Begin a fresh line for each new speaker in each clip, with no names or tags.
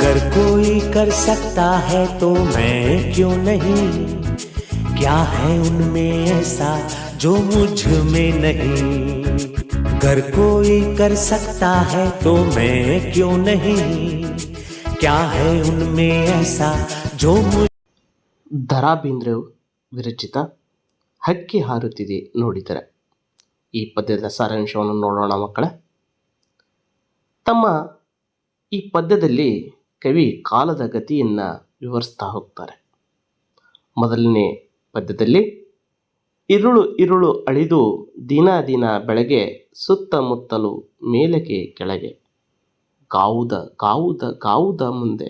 अगर कोई कर सकता है तो मैं क्यों नहीं क्या है उनमें ऐसा जो मुझ में नहीं अगर कोई कर सकता है तो मैं क्यों नहीं क्या है उनमें ऐसा जो मुझ
ದರಾ ಬೇಂದ್ರೆ ವಿರಚಿತ ಹಕ್ಕಿ ಹಾರುತ್ತಿದೆ ನೋಡಿದರೆ ಈ ಪದ್ಯದ ಸಾರಾಂಶವನ್ನು ನೋಡೋಣ ಮಕ್ಕಳೇ ತಮ್ಮ ಈ ಪದ್ಯದಲ್ಲಿ ಕವಿ ಕಾಲದ ಗತಿಯನ್ನು ವಿವರಿಸ್ತಾ ಹೋಗ್ತಾರೆ. ಮೊದಲನೇ ಪದ್ಯದಲ್ಲಿ, ಇರುಳು ಇರುಳು ಅಳಿದು ದಿನ ದಿನ ಬೆಳಗ್ಗೆ ಸುತ್ತಮುತ್ತಲು ಮೇಲಕ್ಕೆ ಕೆಳಗೆ, ಗಾವುದ ಕಾವುದ ಗಾವುದ ಮುಂದೆ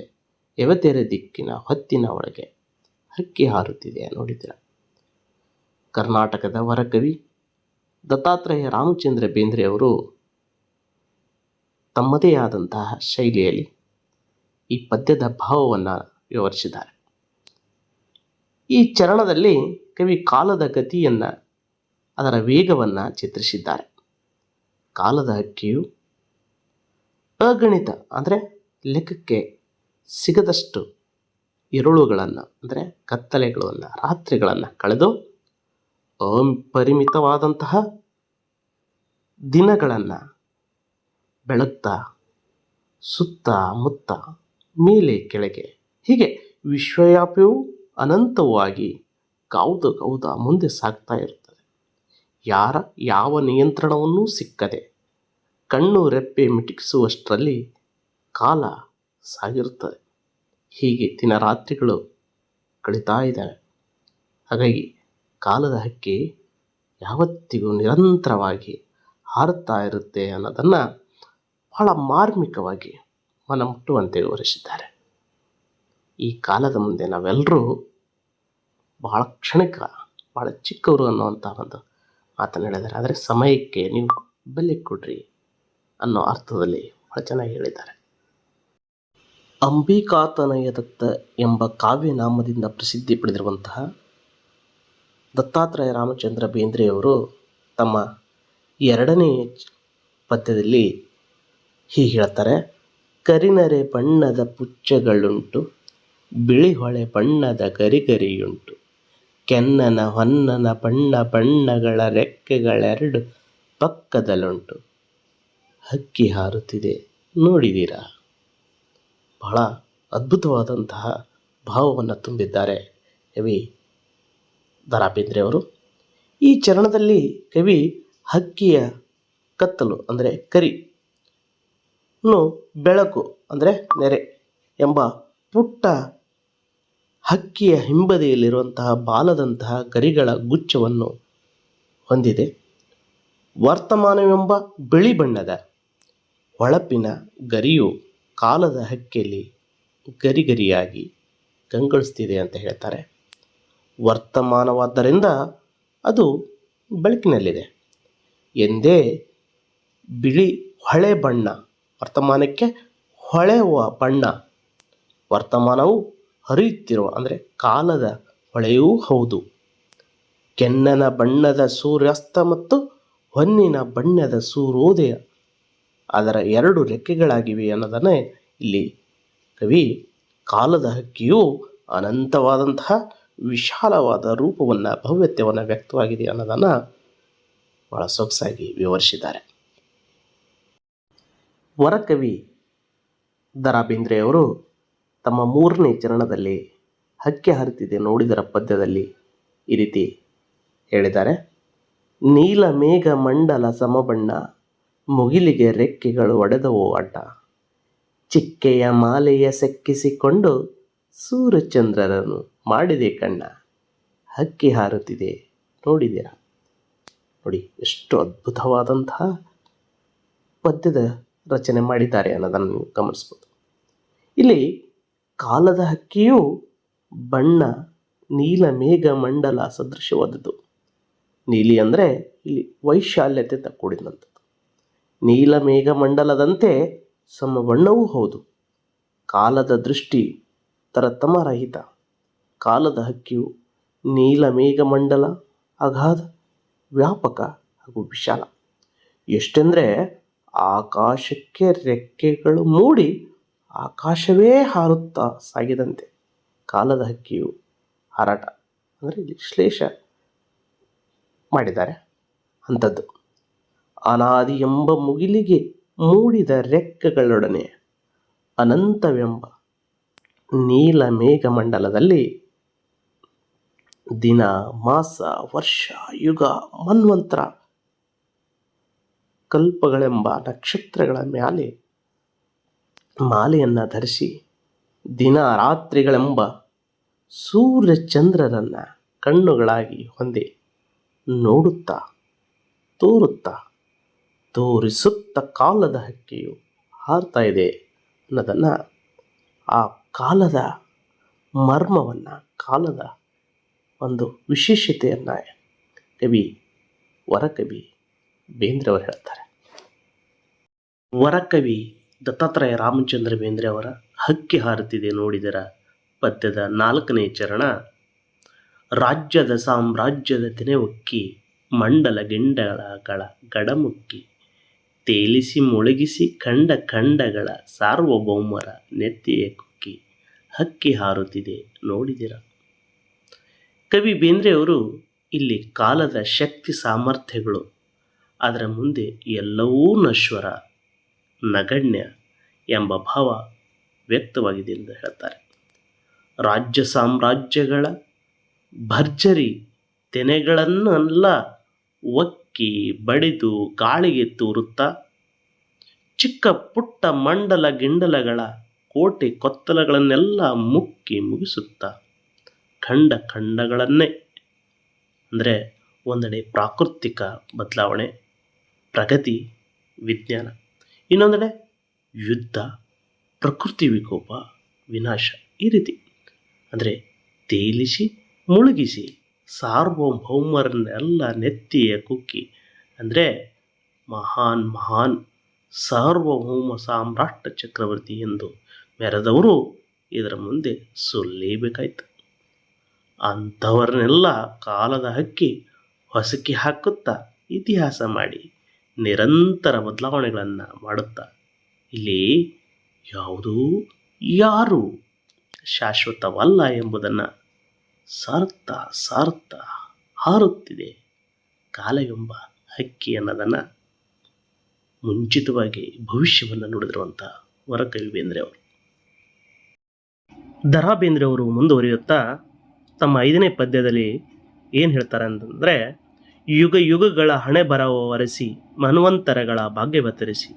ಎವತೆರೆ ದಿಕ್ಕಿನ ಹೊತ್ತಿನ ಒಳಗೆ ಹಕ್ಕಿ ಹಾರುತ್ತಿದೆ ನೋಡಿದ್ದೀರ? ಕರ್ನಾಟಕದ ವರಕವಿ ದತ್ತಾತ್ರೇಯ ರಾಮಚಂದ್ರ ಬೇಂದ್ರೆ ಅವರು ತಮ್ಮದೇ ಆದಂತಹ ಶೈಲಿಯಲ್ಲಿ ಈ ಪದ್ಯದ ಭಾವವನ್ನು ವಿವರಿಸಿದ್ದಾರೆ. ಈ ಚರಣದಲ್ಲಿ ಕವಿ ಕಾಲದ ಗತಿಯನ್ನು, ಅದರ ವೇಗವನ್ನು ಚಿತ್ರಿಸಿದ್ದಾರೆ. ಕಾಲದ ಹಕ್ಕಿಯು ಅಗಣಿತ ಅಂದರೆ ಲೆಕ್ಕಕ್ಕೆ ಸಿಗದಷ್ಟು ಇರುಳುಗಳನ್ನು ಅಂದರೆ ಕತ್ತಲೆಗಳನ್ನು, ರಾತ್ರಿಗಳನ್ನು ಕಳೆದು ಅಪರಿಮಿತವಾದಂತಹ ದಿನಗಳನ್ನು ಬೆಳಗ್ತಾ, ಸುತ್ತ, ಮುತ್ತ ಮೇಲೆ ಕೆಳಗೆ. ಹೀಗೆ ವಿಶ್ವವ್ಯಾಪಿಯೂ ಅನಂತವಾಗಿ ಕೌದ ಕೌದ ಮುಂದೆ ಸಾಗ್ತಾ ಇರ್ತದೆ ಯಾರ ಯಾವ ನಿಯಂತ್ರಣವನ್ನೂ ಸಿಕ್ಕದೆ ಕಣ್ಣು ರೆಪ್ಪೆ ಮಿಟುಕಿಸುವಷ್ಟರಲ್ಲಿ ಕಾಲ ಸಾಗಿರುತ್ತದೆ. ಹೀಗೆ ದಿನರಾತ್ರಿಗಳು ಕಳೀತಾ ಇದ್ದಾವೆ. ಹಾಗಾಗಿ ಕಾಲದ ಹಕ್ಕಿ ಯಾವತ್ತಿಗೂ ನಿರಂತರವಾಗಿ ಹಾರುತ್ತಾ ಇರುತ್ತೆ ಅನ್ನೋದನ್ನು ಬಹಳ ಮಾರ್ಮಿಕವಾಗಿ ಮನಮುಟ್ಟುವಂತೆ ವಿವರಿಸಿದ್ದಾರೆ. ಈ ಕಾಲದ ಮುಂದೆ ನಾವೆಲ್ಲರೂ ಬಹಳ ಕ್ಷಣಿಕ, ಬಹಳ ಚಿಕ್ಕವರು ಅನ್ನುವಂಥ ಒಂದು ಮಾತನ್ನು ಹೇಳಿದ್ದಾರೆ. ಆದರೆ ಸಮಯಕ್ಕೆ ನೀವು ಬೆಲೆ ಕೊಡ್ರಿ ಅನ್ನೋ ಅರ್ಥದಲ್ಲಿ ಬಹಳ ಚೆನ್ನಾಗಿ ಹೇಳಿದ್ದಾರೆ. ಅಂಬಿಕಾತನಯ ದತ್ತ ಎಂಬ ಕಾವ್ಯನಾಮದಿಂದ ಪ್ರಸಿದ್ಧಿ ಪಡೆದಿರುವಂತಹ ದತ್ತಾತ್ರೇಯ ರಾಮಚಂದ್ರ ಬೇಂದ್ರೆಯವರು ತಮ್ಮ ಎರಡನೇ ಪದ್ಯದಲ್ಲಿ ಹೀಗೆ ಹೇಳ್ತಾರೆ ಕರಿನರೆ ಬಣ್ಣದ ಪುಚ್ಚಗಳುಂಟು ಬಿಳಿ ಹೊಳೆ ಬಣ್ಣದ ಗರಿಗರಿಯುಂಟು. ಕೆನ್ನನ ಹೊನ್ನನ ಬಣ್ಣ ಬಣ್ಣಗಳ ರೆಕ್ಕೆಗಳೆರಡು ಪಕ್ಕದಲ್ಲುಂಟು ಹಕ್ಕಿ ಹಾರುತ್ತಿದೆ ನೋಡಿದ್ದೀರಾ ಬಹಳ ಅದ್ಭುತವಾದಂತಹ ಭಾವವನ್ನು ತುಂಬಿದ್ದಾರೆ ಕವಿ ಬೇಂದ್ರೆ ಅವರು ಈ ಚರಣದಲ್ಲಿ ಕವಿ ಹಕ್ಕಿಯ ಕತ್ತಲು, ಅಂದರೆ ಕರಿ ಬೆಳಕು ಅಂದರೆ ನೆರೆ ಎಂಬ ಪುಟ್ಟ ಹಕ್ಕಿಯ ಹಿಂಬದಿಯಲ್ಲಿರುವಂತಹ ಬಾಲದಂತಹ ಗರಿಗಳ ಗುಚ್ಛವನ್ನು ಹೊಂದಿದೆ. ವರ್ತಮಾನವೆಂಬ ಬಿಳಿ ಬಣ್ಣದ ಹೊಳಪಿನ ಗರಿಯು ಕಾಲದ ಹಕ್ಕಿಯಲ್ಲಿ ಗರಿಗರಿಯಾಗಿ ಕಂಗೊಳಿಸ್ತಿದೆ ಅಂತ ಹೇಳ್ತಾರೆ. ವರ್ತಮಾನವಾದ್ದರಿಂದ ಅದು ಬೆಳಕಿನಲ್ಲಿದೆ. ಎಂದೇ ಬಿಳಿ ಹೊಳೆ ಬಣ್ಣ ವರ್ತಮಾನಕ್ಕೆ ಹೊಳೆಯುವ ಬಣ್ಣ. ವರ್ತಮಾನವು ಹರಿಯುತ್ತಿರುವ, ಅಂದರೆ ಕಾಲದ ಹೊಳೆಯೂ ಹೌದು. ಕೆನ್ನನ ಬಣ್ಣದ ಸೂರ್ಯಾಸ್ತ ಮತ್ತು ಹೊನ್ನಿನ ಬಣ್ಣದ ಸೂರ್ಯೋದಯ. ಅದರ ಎರಡು ರೆಕ್ಕೆಗಳಾಗಿವೆ ಅನ್ನೋದನ್ನೇ ಇಲ್ಲಿ ಕವಿ ಕಾಲದ ಹಕ್ಕಿಯು ಅನಂತವಾದಂತಹ ವಿಶಾಲವಾದ ರೂಪವನ್ನು ಭವ್ಯತ್ವವನ್ನು ವ್ಯಕ್ತವಾಗಿದೆ ಅನ್ನೋದನ್ನು ಭಾಳ ಸೊಗಸಾಗಿ ವಿವರಿಸಿದ್ದಾರೆ. ವರಕವಿ ದರಾ ಬೇಂದ್ರೆಯವರು ತಮ್ಮ ಮೂರನೇ ಚರಣದಲ್ಲಿ ಹಕ್ಕಿ ಹರಿತಿದೆ ನೋಡಿದರ ಪದ್ಯದಲ್ಲಿ ಈ ರೀತಿ ಹೇಳಿದ್ದಾರೆ. ನೀಲ ಮೇಘ ಮಂಡಲ ಸಮಬಣ್ಣ, ಮುಗಿಲಿಗೆ ರೆಕ್ಕೆಗಳು ಒಡೆದವು ಅಡ್ಡ ಚಿಕ್ಕೆಯ ಮಾಲೆಯ ಸೆಕ್ಕಿಸಿಕೊಂಡು ಸೂರ್ಯಚಂದ್ರರನ್ನು ಮಾಡಿದೆ ಕಣ್ಣ. ಹಕ್ಕಿ ಹಾರುತ್ತಿದೆ ನೋಡಿದ್ದೀರಾ? ನೋಡಿ, ಎಷ್ಟು ಅದ್ಭುತವಾದಂತಹ ಪದ್ಯದ ರಚನೆ ಮಾಡಿದ್ದಾರೆ ಅನ್ನೋದನ್ನು ನೀವು ಗಮನಿಸ್ಬೋದು. ಇಲ್ಲಿ ಕಾಲದ ಹಕ್ಕಿಯು ಬಣ್ಣ, ನೀಲ ಮೇಘ ಮಂಡಲ ಸದೃಶವಾದದ್ದು. ನೀಲಿ ಅಂದರೆ ಇಲ್ಲಿ ವೈಶಾಲ್ಯತೆ ತಕ್ಕೊಡಿದಂಥದ್ದು. ನೀಲ ಮೇಘ ಮಂಡಲದಂತೆ ಸಮಬಣ್ಣವೂ ಹೌದು. ಕಾಲದ ದೃಷ್ಟಿ ತರತಮರಹಿತ ಕಾಲದ ಹಕ್ಕಿಯು ನೀಲ ಮೇಘಮಂಡಲ ಅಗಾಧ, ವ್ಯಾಪಕ ಹಾಗೂ ವಿಶಾಲ. ಎಷ್ಟೆಂದರೆ ಆಕಾಶಕ್ಕೆ ರೆಕ್ಕೆಗಳು ಮೂಡಿ ಆಕಾಶವೇ ಹಾರುತ್ತಾ ಸಾಗಿದಂತೆ. ಕಾಲದ ಹಕ್ಕಿಯು ಹಾರಾಟ ಅಂದರೆ ಇಲ್ಲಿ ಶ್ಲೇಷ ಮಾಡಿದ್ದಾರೆ ಅಂಥದ್ದು. ಅನಾದಿ ಎಂಬ ಮುಗಿಲಿಗೆ ಮೂಡಿದ ರೆಕ್ಕೆಗಳೊಡನೆ ಅನಂತವೆಂಬ ನೀಲ ಮೇಘಮಂಡಲದಲ್ಲಿ ದಿನ, ಮಾಸ, ವರ್ಷ, ಯುಗ, ಮನ್ವಂತರ ಕಲ್ಪಗಳೆಂಬ ನಕ್ಷತ್ರಗಳ ಮ್ಯಾಲೆ ಮಾಲೆಯನ್ನು ಧರಿಸಿ ದಿನ ರಾತ್ರಿಗಳೆಂಬ ಸೂರ್ಯ ಚಂದ್ರರನ್ನು ಕಣ್ಣುಗಳಾಗಿ ಹೊಂದಿ ನೋಡುತ್ತಾ, ತೋರುತ್ತಾ, ತೋರಿಸುತ್ತ ಕಾಲದ ಹಕ್ಕಿಯು ಹಾರ್ತಾ ಇದೆ ಅನ್ನೋದನ್ನು ಆ ಕಾಲದ ಮರ್ಮವನ್ನು, ಕಾಲದ ಒಂದು ವಿಶೇಷತೆಯನ್ನು ಕವಿ, ವರಕವಿ ಬೇಂದ್ರೆ ಅವರು ಹೇಳ್ತಾರೆ. ವರಕವಿ ದತ್ತಾತ್ರೇಯ ರಾಮಚಂದ್ರ ಬೇಂದ್ರೆ ಅವರ ಹಕ್ಕಿ ಹಾರುತ್ತಿದೆ ನೋಡಿದರ ಪದ್ಯದ ನಾಲ್ಕನೇ ಚರಣ, ರಾಜ್ಯದ ಸಾಮ್ರಾಜ್ಯದ ತೆನೆ ಒಕ್ಕಿ, ಮಂಡಲ ಗಿಂಡಗಳ ಗಡಮುಕ್ಕಿ ತೇಲಿಸಿ ಮುಳುಗಿಸಿ ಕಂಡ ಖಂಡಗಳ ಸಾರ್ವಭೌಮರ ನೆತ್ತಿಯ ಕುಕ್ಕಿ, ಹಕ್ಕಿ ಹಾರುತ್ತಿದೆ ನೋಡಿದಿರ. ಕವಿ ಬೇಂದ್ರೆಯವರು ಇಲ್ಲಿ ಕಾಲದ ಶಕ್ತಿ ಸಾಮರ್ಥ್ಯಗಳು ಅದರ ಮುಂದೆ ಎಲ್ಲವೂ ನಶ್ವರ, ನಗಣ್ಯ ಎಂಬ ಭಾವ ವ್ಯಕ್ತವಾಗಿದೆ ಎಂದು ಹೇಳ್ತಾರೆ. ರಾಜ್ಯ ಸಾಮ್ರಾಜ್ಯಗಳ ಭರ್ಜರಿ ತೆನೆಗಳನ್ನೆಲ್ಲ ಒಕ್ಕಿ ಬಡಿದು ಗಾಳಿಗೆ ತೂರುತ್ತಾ, ಚಿಕ್ಕ ಪುಟ್ಟ ಮಂಡಲ ಗಿಂಡಲಗಳ ಕೋಟೆ ಕೊತ್ತಲಗಳನ್ನೆಲ್ಲ ಮುಕ್ಕಿ ಮುಗಿಸುತ್ತಾ, ಖಂಡ ಖಂಡಗಳನ್ನೇ, ಅಂದರೆ ಒಂದೆಡೆ ಪ್ರಾಕೃತಿಕ ಬದಲಾವಣೆ ಪ್ರಗತಿ, ವಿಜ್ಞಾನ. ಇನ್ನೊಂದೆಡೆ ಯುದ್ಧ, ಪ್ರಕೃತಿ ವಿಕೋಪ, ವಿನಾಶ ಈ ರೀತಿ. ಅಂದರೆ ತೇಲಿಸಿ, ಮುಳುಗಿಸಿ, ಸಾರ್ವಭೌಮರನ್ನೆಲ್ಲ ನೆತ್ತಿಯ ಕುಕ್ಕಿ. ಅಂದರೆ ಮಹಾನ್ ಮಹಾನ್, ಸಾರ್ವಭೌಮ ಸಾಮ್ರಾಟ ಚಕ್ರವರ್ತಿ ಎಂದು ಮೆರೆದವರು ಇದರ ಮುಂದೆ ಸೊಲ್ಲೇಬೇಕಾಯ್ತು ಅಂಥವರನ್ನೆಲ್ಲ ಕಾಲದ ಹಕ್ಕಿ ಹೊಸಕಿ ಹಾಕುತ್ತಾ ಇತಿಹಾಸ ಮಾಡಿ. ನಿರಂತರ ಬದಲಾವಣೆಗಳನ್ನು ಮಾಡುತ್ತಾ ಇಲ್ಲಿ ಯಾವುದೂ ಯಾರು ಶಾಶ್ವತವಲ್ಲ ಎಂಬುದನ್ನು ಸಾರ್ಥ ಸಾರ್ಥ ಹಾರುತ್ತಿದೆ. ಕಾಲವೆಂಬ ಹಕ್ಕಿ ಅನ್ನೋದನ್ನು ಮುಂಚಿತವಾಗಿ ಭವಿಷ್ಯವನ್ನು ನುಡಿದಿರುವಂಥ ವರಕವಿ ಬೇಂದ್ರೆ ಅವರು. ದರಾ ಬೇಂದ್ರೆ ಅವರು ಮುಂದುವರಿಯುತ್ತಾ ತಮ್ಮ ಐದನೇ ಪದ್ಯದಲ್ಲಿ ಏನು ಹೇಳ್ತಾರೆ ಅಂತಂದರೆ ಯುಗ ಯುಗಗಳ ಹಣೆ ಬರವ ಒರೆಸಿ ಮನ್ವಂತರಗಳ ಭಾಗ್ಯವತರಿಸಿ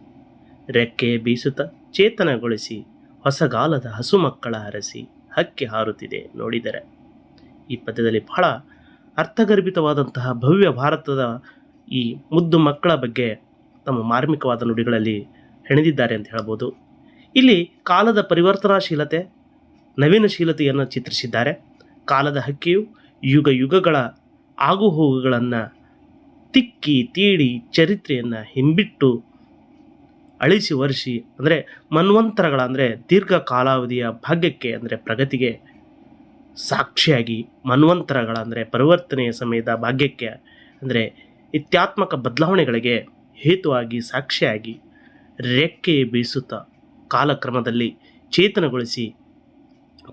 ರೆಕ್ಕೆ ಬೀಸುತ್ತ ಚೇತನಗೊಳಿಸಿ ಹೊಸಗಾಲದ ಹಸು ಮಕ್ಕಳ ಹರಸಿ ಹಕ್ಕಿ ಹಾರುತ್ತಿದೆ ನೋಡಿದರೆ. ಈ ಪದ್ಯದಲ್ಲಿ ಬಹಳ ಅರ್ಥಗರ್ಭಿತವಾದಂತಹ ಭವ್ಯ ಭಾರತದ ಈ ಮುದ್ದು ಮಕ್ಕಳ ಬಗ್ಗೆ ತಮ್ಮ ಮಾರ್ಮಿಕವಾದ ನುಡಿಗಳಲ್ಲಿ ಹೆಣೆದಿದ್ದಾರೆ ಅಂತ ಹೇಳ್ಬೋದು. ಇಲ್ಲಿ ಕಾಲದ ಪರಿವರ್ತನಾಶೀಲತೆ, ನವೀನಶೀಲತೆಯನ್ನು ಚಿತ್ರಿಸಿದ್ದಾರೆ. ಕಾಲದ ಹಕ್ಕಿಯು ಯುಗ ಯುಗಗಳ ಆಗುಹೋಗುಗಳನ್ನು ತಿಕ್ಕಿ, ತೀಡಿ, ಚರಿತ್ರೆಯನ್ನು ಹಿಂಬಿಟ್ಟು ಅಳಿಸಿ ಒರೆಸಿ, ಅಂದರೆ ಮನ್ವಂತರಗಳ, ಅಂದರೆ ದೀರ್ಘ ಕಾಲಾವಧಿಯ ಭಾಗ್ಯಕ್ಕೆ, ಅಂದರೆ ಪ್ರಗತಿಗೆ ಸಾಕ್ಷಿಯಾಗಿ ಮನ್ವಂತರಗಳ, ಅಂದರೆ ಪರಿವರ್ತನೆಯ ಸಮಯದ ಭಾಗ್ಯಕ್ಕೆ, ಅಂದರೆ ಇತ್ಯಾತ್ಮಕ ಬದಲಾವಣೆಗಳಿಗೆ ಹೇತುವಾಗಿ ಸಾಕ್ಷಿಯಾಗಿ ರೆಕ್ಕೆ ಬೀಸುತ್ತಾ ಕಾಲಕ್ರಮದಲ್ಲಿ ಚೇತನಗೊಳಿಸಿ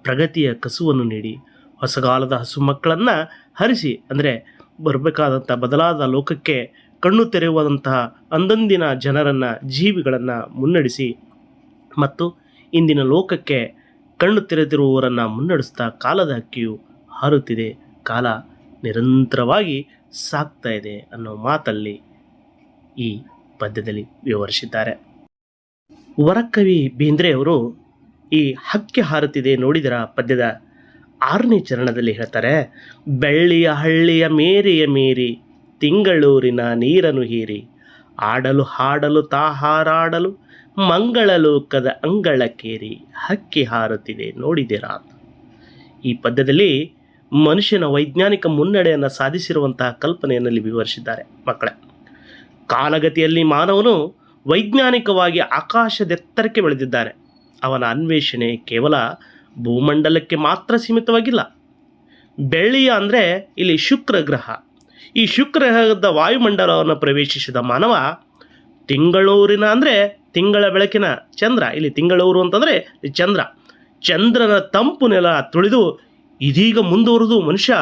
ಪ್ರಗತಿಯ ಕಸುವನ್ನು ನೀಡಿ ಹೊಸಗಾಲದ ಹಸು ಮಕ್ಕಳನ್ನು ಹರಿಸಿ, ಅಂದರೆ ಬರಬೇಕಾದಂಥ ಬದಲಾದ ಲೋಕಕ್ಕೆ ಕಣ್ಣು ತೆರೆಯುವಂತಹ ಅಂದಂದಿನ ಜನರನ್ನು, ಜೀವಿಗಳನ್ನು ಮುನ್ನಡೆಸಿ ಮತ್ತು ಇಂದಿನ ಲೋಕಕ್ಕೆ ಕಣ್ಣು ತೆರೆದಿರುವವರನ್ನು ಮುನ್ನಡೆಸ್ತಾ ಕಾಲದ ಹಕ್ಕಿಯು ಹಾರುತ್ತಿದೆ. ಕಾಲ ನಿರಂತರವಾಗಿ ಸಾಗ್ತಾ ಇದೆ ಅನ್ನೋ ಮಾತಲ್ಲಿ ಈ ಪದ್ಯದಲ್ಲಿ ವಿವರಿಸಿದ್ದಾರೆ. ವರಕವಿ ಬೇಂದ್ರೆಯವರು ಈ ಹಕ್ಕಿ ಹಾರುತ್ತಿದೆ ನೋಡಿದರ ಪದ್ಯದ ಆರನೇ ಚರಣದಲ್ಲಿ ಹೇಳ್ತಾರೆ, ಬೆಳ್ಳಿಯ ಹಳ್ಳಿಯ ಮೇರಿಯ ಮೀರಿ, ತಿಂಗಳೂರಿನ ನೀರನ್ನು ಹೀರಿ, ಆಡಲು ಹಾಡಲು ತಾಹಾರಾಡಲು ಮಂಗಳ ಲೋಕದ ಅಂಗಳಕ್ಕೇರಿ ಹಕ್ಕಿ ಹಾರುತ್ತಿದೆ ನೋಡಿದಿರಾ ಈ ಪದ್ಯದಲ್ಲಿ ಮನುಷ್ಯನ ವೈಜ್ಞಾನಿಕ ಮುನ್ನಡೆಯನ್ನು ಸಾಧಿಸಿರುವಂತಹ ಕಲ್ಪನೆಯಲ್ಲಿ ವಿವರಿಸಿದ್ದಾರೆ ಮಕ್ಕಳೇ. ಕಾಲಗತಿಯಲ್ಲಿ ಮಾನವನು ವೈಜ್ಞಾನಿಕವಾಗಿ ಆಕಾಶದೆತ್ತರಕ್ಕೆ ಬೆಳೆದಿದ್ದಾನೆ. ಅವನ ಅನ್ವೇಷಣೆ ಕೇವಲ ಭೂಮಂಡಲಕ್ಕೆ ಮಾತ್ರ ಸೀಮಿತವಾಗಿಲ್ಲ. ಬೆಳ್ಳಿಯ ಅಂದರೆ ಇಲ್ಲಿ ಶುಕ್ರ ಗ್ರಹ. ಈ ಶುಕ್ರ ಗ್ರಹದ ವಾಯುಮಂಡಲವನ್ನು ಪ್ರವೇಶಿಸಿದ ಮಾನವ ತಿಂಗಳೂರಿನ ಅಂದರೆ ತಿಂಗಳ ಬೆಳಕಿನ ಚಂದ್ರ. ಇಲ್ಲಿ ತಿಂಗಳೂರು ಅಂತಂದರೆ ಚಂದ್ರ. ಚಂದ್ರನ ತಂಪು ನೆಲ ತುಳಿದು ಇದೀಗ ಮುಂದುವರೆದು ಮನುಷ್ಯ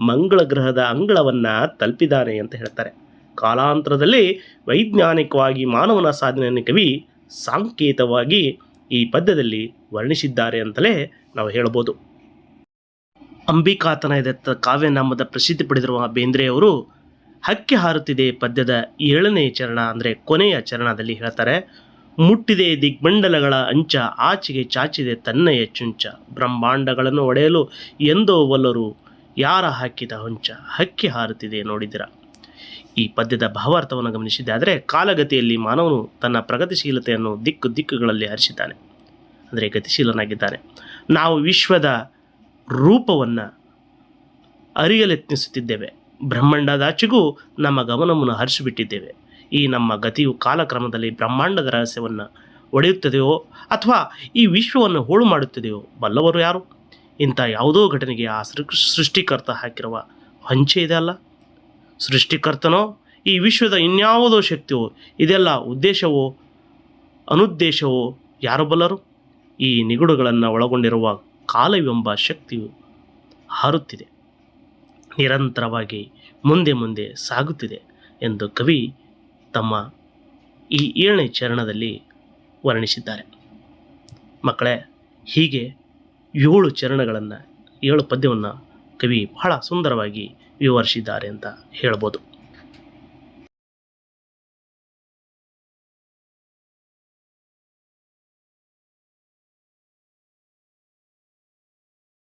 ಮಂಗಳ ಗ್ರಹದ ಅಂಗಳವನ್ನು ತಲುಪಿದ್ದಾನೆ ಅಂತ ಹೇಳ್ತಾರೆ. ಕಾಲಾಂತರದಲ್ಲಿ ವೈಜ್ಞಾನಿಕವಾಗಿ ಮಾನವನ ಸಾಧನೆಯನ್ನು ಕವಿ ಸಾಂಕೇತವಾಗಿ ಈ ಪದ್ಯದಲ್ಲಿ ವರ್ಣಿಸಿದ್ದಾರೆ ಅಂತಲೇ ನಾವು ಹೇಳ್ಬೋದು ಅಂಬಿಕಾತನಯದತ್ತ ಕಾವ್ಯನಾಮದ ಪ್ರಸಿದ್ಧಿ ಪಡೆದಿರುವ ಬೇಂದ್ರೆಯವರು ಹಕ್ಕಿ ಹಾರುತ್ತಿದೆ ಪದ್ಯದ ಏಳನೇ ಚರಣ ಅಂದರೆ ಕೊನೆಯ ಚರಣದಲ್ಲಿ ಹೇಳ್ತಾರೆ, ಮುಟ್ಟಿದೆ ದಿಗ್ಮಂಡಲಗಳ ಅಂಚ, ಆಚೆಗೆ ಚಾಚಿದೆ ತನ್ನಯ ಚುಂಚ, ಬ್ರಹ್ಮಾಂಡಗಳನ್ನು ಒಡೆಯಲು ಎಂದೋ ಒಲ್ಲರು ಯಾರ ಹಾಕಿದ ಹೊಂಚ, ಹಕ್ಕಿ ಹಾರುತ್ತಿದೆ ನೋಡಿದಿರ. ಈ ಪದ್ಯದ ಭಾವಾರ್ಥವನ್ನು ಗಮನಿಸಿದ್ದಾದರೆ ಕಾಲಗತಿಯಲ್ಲಿ ಮಾನವನು ತನ್ನ ಪ್ರಗತಿಶೀಲತೆಯನ್ನು ದಿಕ್ಕು ದಿಕ್ಕುಗಳಲ್ಲಿ ಹರಿಸಿದ್ದಾನೆ. ಅಂದರೆ ಗತಿಶೀಲನಾಗಿದ್ದಾನೆ. ನಾವು ವಿಶ್ವದ ರೂಪವನ್ನು ಅರಿಯಲೆತ್ನಿಸುತ್ತಿದ್ದೇವೆ ಬ್ರಹ್ಮಾಂಡದಾಚೆಗೂ ನಮ್ಮ ಗಮನವನ್ನು ಹರಿಸಿಬಿಟ್ಟಿದ್ದೇವೆ. ಈ ನಮ್ಮ ಗತಿಯು ಕಾಲಕ್ರಮದಲ್ಲಿ ಬ್ರಹ್ಮಾಂಡದ ರಹಸ್ಯವನ್ನು ಒಡೆಯುತ್ತದೆಯೋ ಅಥವಾ ಈ ವಿಶ್ವವನ್ನು ಹೋಳು ಮಾಡುತ್ತದೆಯೋ ಬಲ್ಲವರು ಯಾರು? ಇಂಥ ಯಾವುದೋ ಘಟನೆಗೆ ಆ ಸೃಷ್ಟಿಕರ್ತ ಹಾಕಿರುವ ಹಂಚೆ ಇದೆ ಅಲ್ಲ? ಸೃಷ್ಟಿಕರ್ತನೋ, ಈ ವಿಶ್ವದ ಇನ್ಯಾವುದೋ ಶಕ್ತಿಯೋ, ಇದೆಲ್ಲ ಉದ್ದೇಶವೋ, ಅನುದ್ದೇಶವೋ ಯಾರು ಬಲ್ಲರು? ಈ ನಿಗುಡುಗಳನ್ನು ಒಳಗೊಂಡಿರುವ ಕಾಲವೆಂಬ ಶಕ್ತಿಯು ಹಾರುತ್ತಿದೆ. ನಿರಂತರವಾಗಿ ಮುಂದೆ ಮುಂದೆ ಸಾಗುತ್ತಿದೆ ಎಂದು ಕವಿ ತಮ್ಮ ಈ ಏಳನೇ ಚರಣದಲ್ಲಿ ವರ್ಣಿಸಿದ್ದಾರೆ. ಮಕ್ಕಳೇ, ಹೀಗೆ ಏಳು ಚರಣಗಳನ್ನು, ಏಳು ಪದ್ಯವನ್ನು ಕವಿ ಬಹಳ ಸುಂದರವಾಗಿ ವಿವರಿಸಿದ್ದಾರೆ ಅಂತ ಹೇಳ್ಬೋದು.